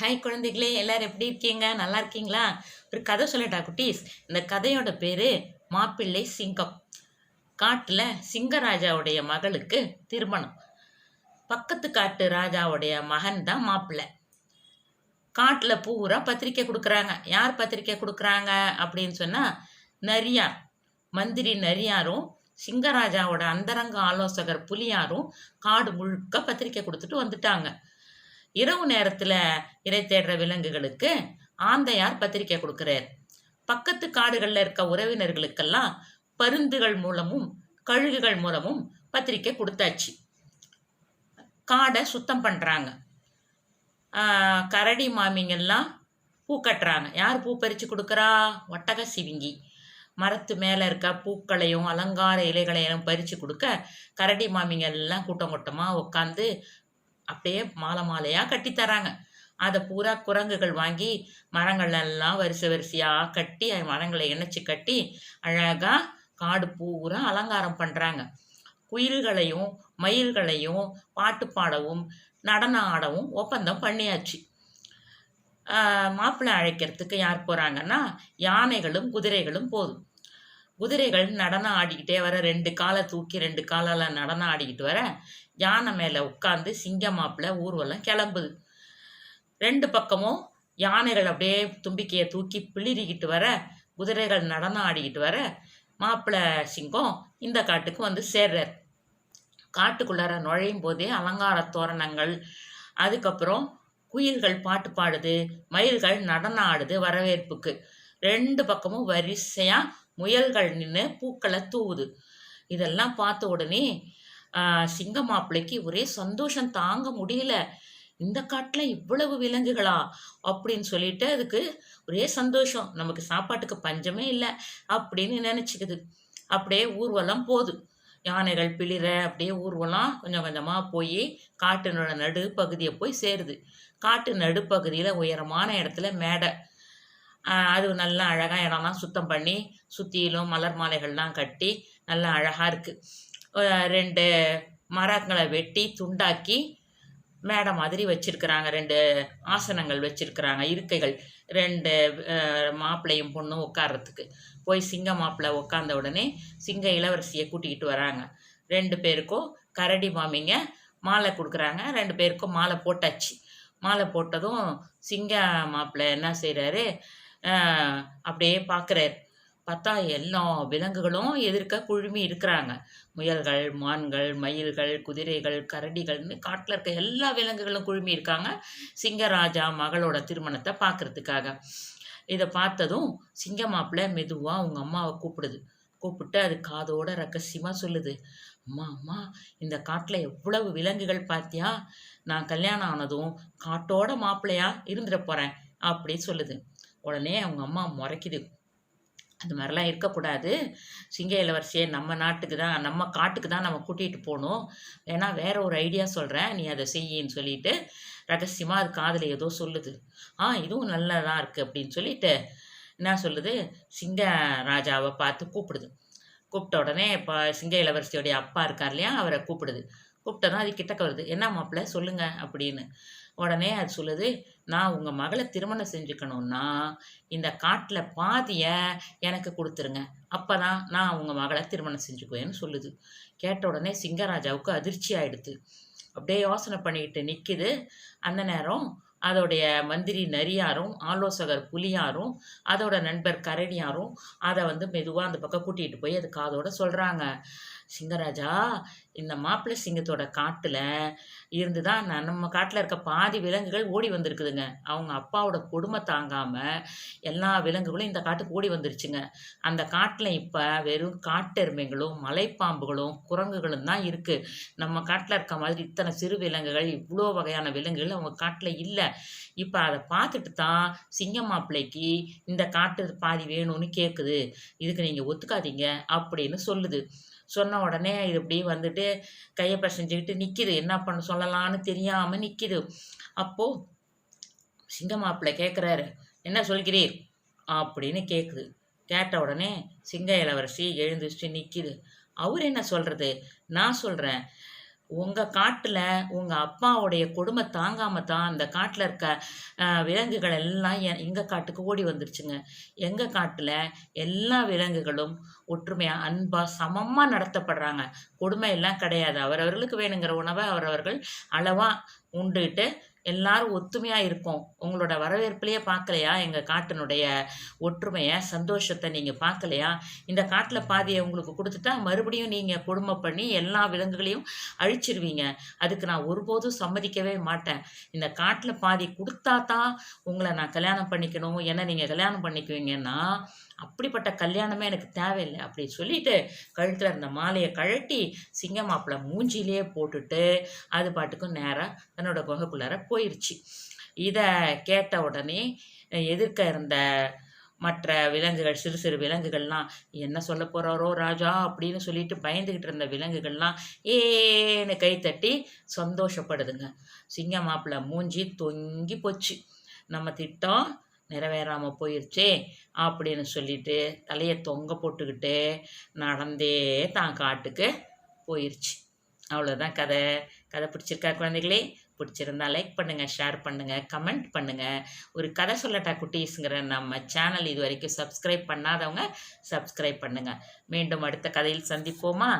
Hi குழந்தைகளே எல்லாரும் எப்படி இருக்கீங்க? நல்லா இருக்கீங்களா? ஒரு கதை சொல்லட்டா குட்டீஸ்? இந்த கதையோட பேர் மாப்பிள்ளை சிங்கம். காட்டில் சிங்கராஜாவுடைய மகளுக்கு திருமணம். பக்கத்து காட்டு ராஜாவுடைய மகன் தான் மாப்பிள்ளை. காட்டில் பூரா பத்திரிக்கை கொடுக்குறாங்க. யார் பத்திரிக்கை கொடுக்குறாங்க? அப்படின்னு சொன்னால் நரியார். மந்திரி நரியாரும் சிங்கராஜாவோட அந்தரங்க ஆலோசகர் புலியாரும் காடு முழுக்க பத்திரிக்கை கொடுத்துட்டு வந்துட்டாங்க. இரவு நேரத்தில் இறை தேடுற விலங்குகளுக்கு ஆந்தையார் பத்திரிக்கை கொடுக்கிறார். பக்கத்து காடுகளில் இருக்க உறவினர்களுக்கெல்லாம் பருந்துகள் மூலமும் கழுகுகள் மூலமும் பத்திரிக்கை கொடுத்தாச்சு. காடை சுத்தம் பண்ணுறாங்க கரடி மாமிங்கெல்லாம் பூ கட்டுறாங்க. யார் பூ பறித்து கொடுக்குறா? ஒட்டக சிவிங்கி. மரத்து மேலே இருக்க பூக்களையும் அலங்கார இலைகளையும் பறித்து கொடுக்க கரடி மாமிங்க எல்லாம் கூட்டம் கூட்டமாக உட்காந்து அப்படியே மாலை மாலையாக கட்டித்தராங்க அதை பூரா குரங்குகள் வாங்கி மரங்கள் எல்லாம் வரிசை வரிசையாக கட்டி மரங்களை இணைச்சி கட்டி அழகாக காடு பூரா அலங்காரம் பண்ணுறாங்க குயில்களையும் மயில்களையும் பாட்டு பாடவும் நடனம் ஆடவும் ஒப்பந்தம் பண்ணியாச்சு. மாப்பிள்ளை அழைக்கிறதுக்கு யார் போகிறாங்கன்னா யானைகளும் குதிரைகளும் போதும். குதிரைகள் நடனம் ஆடிக்கிட்டே வர ரெண்டு காலை தூக்கி ரெண்டு காலால் நடனம் ஆடிக்கிட்டு வர யானை மேலே உட்காந்து சிங்க மாப்பிள்ளை ஊர்வலம் கிளம்புது. ரெண்டு பக்கமும் யானைகள் அப்படியே தும்பிக்கையை தூக்கி பிளிரிக்கிட்டு வர குதிரைகள் நடனம் ஆடிக்கிட்டு வர மாப்பிள்ளை சிங்கம் இந்த காட்டுக்கு வந்து சேர்றார். காட்டுக்குள்ளார நுழையும் போதே அலங்கார தோரணங்கள் அதுக்கப்புறம் குயில்கள் பாட்டு பாடுது மயில்கள் நடனம் ஆடுது வரவேற்புக்கு. ரெண்டு பக்கமும் வரிசையாக முயல்கள் நின்று பூக்களை தூவுது. இதெல்லாம் பார்த்த உடனே சிங்க மாப்பிள்ளைக்கு ஒரே சந்தோஷம் தாங்க முடியல. இந்த காட்டில் இவ்வளவு விலங்குகளா? அப்படின்னு சொல்லிட்டு அதுக்கு ஒரே சந்தோஷம். நமக்கு சாப்பாட்டுக்கு பஞ்சமே இல்லை அப்படின்னு நினச்சிக்குது. அப்படியே ஊர்வலம் போகுது. யானைகள் பிளிர அப்படியே ஊர்வலம் கொஞ்சம் கொஞ்சமாக போய் காட்டினோட நடு பகுதியை போய் சேருது. காட்டு நடுப்பகுதியில் உயரமான இடத்துல மேடை. அது நல்லா அழகாக இடம்லாம் சுத்தம் பண்ணி சுற்றிலும் மலர் மாலைகள்லாம் கட்டி நல்லா அழகாக இருக்குது ரெண்டு மரங்களை வெட்டி துண்டாக்கி மேடை மாதிரி வச்சுருக்குறாங்க. ரெண்டு ஆசனங்கள் வச்சுருக்குறாங்க. இருக்கைகள். ரெண்டு மாப்பிள்ளையும் பொண்ணும் உட்கார்றதுக்கு. போய் சிங்க மாப்பிள்ளை உட்காந்த உடனே சிங்க இளவரசியை கூட்டிக்கிட்டு வராங்க. ரெண்டு பேருக்கும் கரடி மாமிங்க மாலை கொடுக்குறாங்க. ரெண்டு பேருக்கும் மாலை போட்டாச்சு. மாலை போட்டதும் சிங்க மாப்பிள்ளை என்ன செய்கிறாரு அப்படியே பார்க்குறாரு பார்த்தா எல்லா விலங்குகளும் எதிர்க்க குழுமி இருக்கிறாங்க. முயல்கள் மான்கள் மயில்கள் குதிரைகள் கரடிகள்னு காட்டில் இருக்க எல்லா விலங்குகளும் குழுமி இருக்காங்க. சிங்கராஜா மகளோட திருமணத்தை பார்க்குறதுக்காக இதை பார்த்ததும் சிங்க மாப்பிள்ளை மெதுவாக அவங்க அம்மாவை கூப்பிடுது. கூப்பிட்டு அது காதோட ரகசியமாக சொல்லுது. அம்மா அம்மா இந்த காட்டில் எவ்வளவு விலங்குகள் பார்த்தியா நான் கல்யாணம் ஆனதும் காட்டோட மாப்பிள்ளையா இருந்துட போகிறேன் அப்படி சொல்லுது. உடனே அவங்க அம்மா முறைக்குது. அது மாதிரிலாம் இருக்கக்கூடாது. சிங்க இளவரசியை நம்ம நாட்டுக்கு தான் நம்ம காட்டுக்கு தான் நம்ம கூட்டிகிட்டு போகணும். ஏன்னா வேற ஒரு ஐடியா சொல்கிறேன் நீ அதை செய்யின்னு சொல்லிட்டு ரகசியமாக அது காதில் ஏதோ சொல்லுது. ஆ இதுவும் நல்லதாக இருக்குது அப்படின்னு சொல்லிட்டு என்ன சொல்லுது? சிங்க ராஜாவை பார்த்து கூப்பிடுது. கூப்பிட்ட உடனே இப்போ சிங்க இளவரசியோடைய அப்பா இருக்கார் இல்லையா? அவரை கூப்பிடுது. கூப்பிட்டதும் அது கிட்டக்க வருது. என்ன மாப்பிள்ள சொல்லுங்கள் அப்படின்னு. உடனே அது சொல்லுது நான் உங்கள் மகளை திருமணம் செஞ்சுக்கணுன்னா இந்த காட்டில் பாதியை எனக்கு கொடுத்துருங்க. அப்போ தான் நான் உங்கள் மகளை திருமணம் செஞ்சுக்குவேன்னு சொல்லுது. கேட்ட உடனே சிங்கராஜாவுக்கு அதிர்ச்சி ஆயிடுது. அப்படியே யோசனை பண்ணிக்கிட்டு நிற்கிது அந்த நேரம் அதோடைய மந்திரி நரியாரும் ஆலோசகர் புலியாரும் அதோட நண்பர் கரடியாரும் அதை வந்து மெதுவாக அந்த பக்கம் கூட்டிகிட்டு போய் அது காதோட சொல்கிறாங்க சிங்கராஜா இந்த மாப்பிள்ளை சிங்கத்தோட காட்டில் இருந்து தான் நம்ம காட்டில் இருக்க பாதி விலங்குகள் ஓடி வந்திருக்குதுங்க. அவங்க அப்பாவோட கொடுமை தாங்காமல் எல்லா விலங்குகளும் இந்த காட்டுக்கு ஓடி வந்துருச்சுங்க. அந்த காட்டில் இப்போ வெறும் காட்டெருமைகளும் மலைப்பாம்புகளும் குரங்குகளும் தான் இருக்குது நம்ம காட்டில் இருக்க மாதிரி இத்தனை சிறு விலங்குகள் இவ்வளோ வகையான விலங்குகள் அவங்க காட்டில் இல்லை. இப்போ அதை பார்த்துட்டு தான் சிங்க மாப்பிள்ளைக்கு இந்த காட்டு பாதி வேணும்னு கேட்குது இதுக்கு நீங்கள் ஒத்துக்காதீங்க அப்படின்னு சொல்லுது. சொன்ன உடனே இது இப்படி வந்துட்டு கையை பிரசஞ்சுக்கிட்டு நிற்கிது என்ன பண்ண சொல்லலான்னு தெரியாமல் நிற்கிது அப்போது சிங்க மாப்பிள்ளை கேட்குறாரு என்ன சொல்கிறீர்? அப்படின்னு கேட்குது கேட்ட உடனே சிங்க இளவரசி எழுந்துச்சு நிற்கிது அவர் என்ன சொல்கிறது நான் சொல்கிறேன் உங்கள் காட்டில் உங்கள் அப்பாவுடைய கொடுமை தாங்காம தான் அந்த காட்டில் இருக்க விலங்குகள் எல்லாம் எங்கள் காட்டுக்கு ஓடி வந்துருச்சுங்க. எங்கள் காட்டில் எல்லா விலங்குகளும் ஒற்றுமையாக அன்பாக சமமாக நடத்தப்படுறாங்க. கொடுமை எல்லாம் கிடையாது. அவரவர்களுக்கு வேணுங்கிற உணவை அவரவர்கள் அளவாக உண்டுகிட்டு எல்லாரும் ஒத்துமையாக இருக்கோம். உங்களோட வரவேற்புலையே பார்க்கலையா? எங்கள் காட்டினுடைய ஒற்றுமையை சந்தோஷத்தை நீங்கள் பார்க்கலையா? இந்த காட்டில் பாதியை உங்களுக்கு கொடுத்துட்டா மறுபடியும் நீங்கள் கொடுமை பண்ணி எல்லா விலங்குகளையும் அழிச்சிருவீங்க. அதுக்கு நான் ஒருபோதும் சம்மதிக்கவே மாட்டேன். இந்த காட்டில் பாதி கொடுத்தா தான் உங்களை நான் கல்யாணம் பண்ணிக்கணும். ஏன்னா நீங்கள் கல்யாணம் பண்ணிக்குவீங்கன்னா அப்படிப்பட்ட கல்யாணமே எனக்கு தேவையில்லை அப்படி சொல்லிட்டு கழுத்தில் இருந்த மாலையை கழட்டி சிங்க மாப்பிள்ளை மூஞ்சிலேயே போட்டுட்டு அது பாட்டுக்கும் நேராக தன்னோட குகைக்குள்ளார போயிடுச்சு இதை கேட்ட உடனே எதிர்க்க இருந்த மற்ற விலங்குகள் சிறு சிறு விலங்குகள்லாம் என்ன சொல்ல போகிறாரோ ராஜா? அப்படின்னு சொல்லிட்டு பயந்துக்கிட்டு இருந்த விலங்குகள்லாம் ஏன்னு கைத்தட்டி சந்தோஷப்படுதுங்க. சிங்க மாப்பிள்ள மூஞ்சி தொங்கி போச்சு. நம்ம திட்டம் நிறைவேறாமல் போயிடுச்சே அப்படின்னு சொல்லிட்டு தலையை தொங்க போட்டுக்கிட்டு நடந்தே தான் காட்டுக்கு போயிடுச்சு அவ்வளோதான் கதை. கதை பிடிச்சிருக்கா குழந்தைகளே? பிடிச்சிருந்தா லைக் பண்ணுங்கள் ஷேர் பண்ணுங்கள் கமெண்ட் பண்ணுங்கள் ஒரு கதை சொல்லட்டா குட்டீஸுங்கிற நம்ம சேனல் இது வரைக்கும் சப்ஸ்கிரைப் பண்ணாதவங்க சப்ஸ்கிரைப் பண்ணுங்கள் மீண்டும் அடுத்த கதையில் சந்திப்போமா?